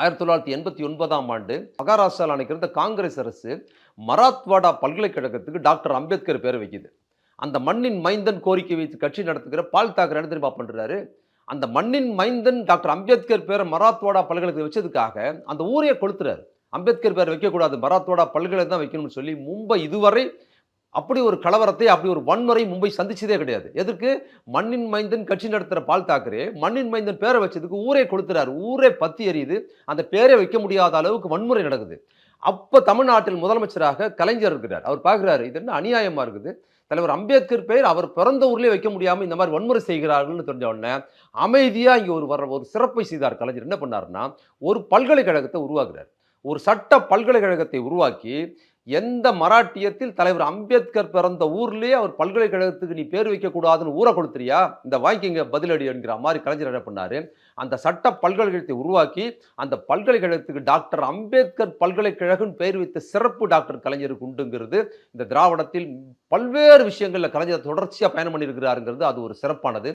ஆயிரத்தி தொள்ளாயிரத்தி எண்பத்தி ஒன்பதாம் ஆண்டு மகாராஷ்டிராவில் அணைக்கிறந்த காங்கிரஸ் அரசு மராத்வாடா பல்கலைக்கழகத்துக்கு டாக்டர் அம்பேத்கர் பேர் வைக்குது. அந்த மண்ணின் மைந்தன் கோரிக்கை வைத்து கட்சி நடத்துகிற பால் தாக்கர் என்ன தெரியுமா பண்ணுறாரு அந்த மண்ணின் மைந்தன் டாக்டர் அம்பேத்கர் பேரை மராத்வாடா பல்கலைக்கு வச்சதுக்காக அந்த ஊரையே கொளுத்துறாரு. அம்பேத்கர் பேர் வைக்கக்கூடாது. மராத்வாடா பல்கலை தான் வைக்கணும்னு சொல்லி மும்பை இதுவரை அப்படி ஒரு கலவரத்தை அப்படி ஒரு வன்முறை மும்பை சந்திச்சதே கிடையாது. எதற்கு? மண்ணின் மைந்தன் கட்சி நடத்துகிற பால் தாக்கரே மண்ணின் மைந்தன் பேரை வச்சதுக்கு ஊரே கொளுத்துறாரு ஊரே பத்தி எரியுது அந்த பேரை வைக்க முடியாத அளவுக்கு வன்முறை நடக்குது. அப்போ தமிழ்நாட்டில் முதலமைச்சராக கலைஞர் இருக்கிறார். அவர் பார்க்குறாரு இது என்ன அநியாயமாக இருக்குது? தலைவர் அம்பேத்கர் பெயர் அவர் பிறந்த ஊர்லேயே வைக்க முடியாமல் இந்த மாதிரி வன்முறை செய்கிறார்கள்னு தெரிஞ்ச உடனே அமைதியாக இங்கே ஒரு வர ஒரு சிறப்பை செய்தார் கலைஞர். என்ன பண்ணாருன்னா ஒரு பல்கலைக்கழகத்தை உருவாக்குறார். ஒரு சட்ட பல்கலைக்கழகத்தை உருவாக்கி எந்த மராட்டியத்தில் தலைவர் அம்பேத்கர் பிறந்த ஊர்லேயே அவர் பல்கலைக்கழகத்துக்கு நீ பேர் வைக்கக்கூடாதுன்னு ஊரை கொடுத்துறியா? இந்த வாங்கிங்க பதிலடி என்கிற மாதிரி கலைஞர் என்ன பண்ணாரு? அந்த சட்ட பல்கலைக்கழகத்தை உருவாக்கி அந்த பல்கலைக்கழகத்துக்கு டாக்டர் அம்பேத்கர் பல்கலைக்கழகம் பெயர் வைத்த சிறப்பு டாக்டர் கலைஞருக்கு உண்டுங்கிறது இந்த திராவிடத்தில் பல்வேறு விஷயங்களில் கலைஞர் தொடர்ச்சியாக பயணம் பண்ணியிருக்கிறாருங்கிறது அது ஒரு சிறப்பானது.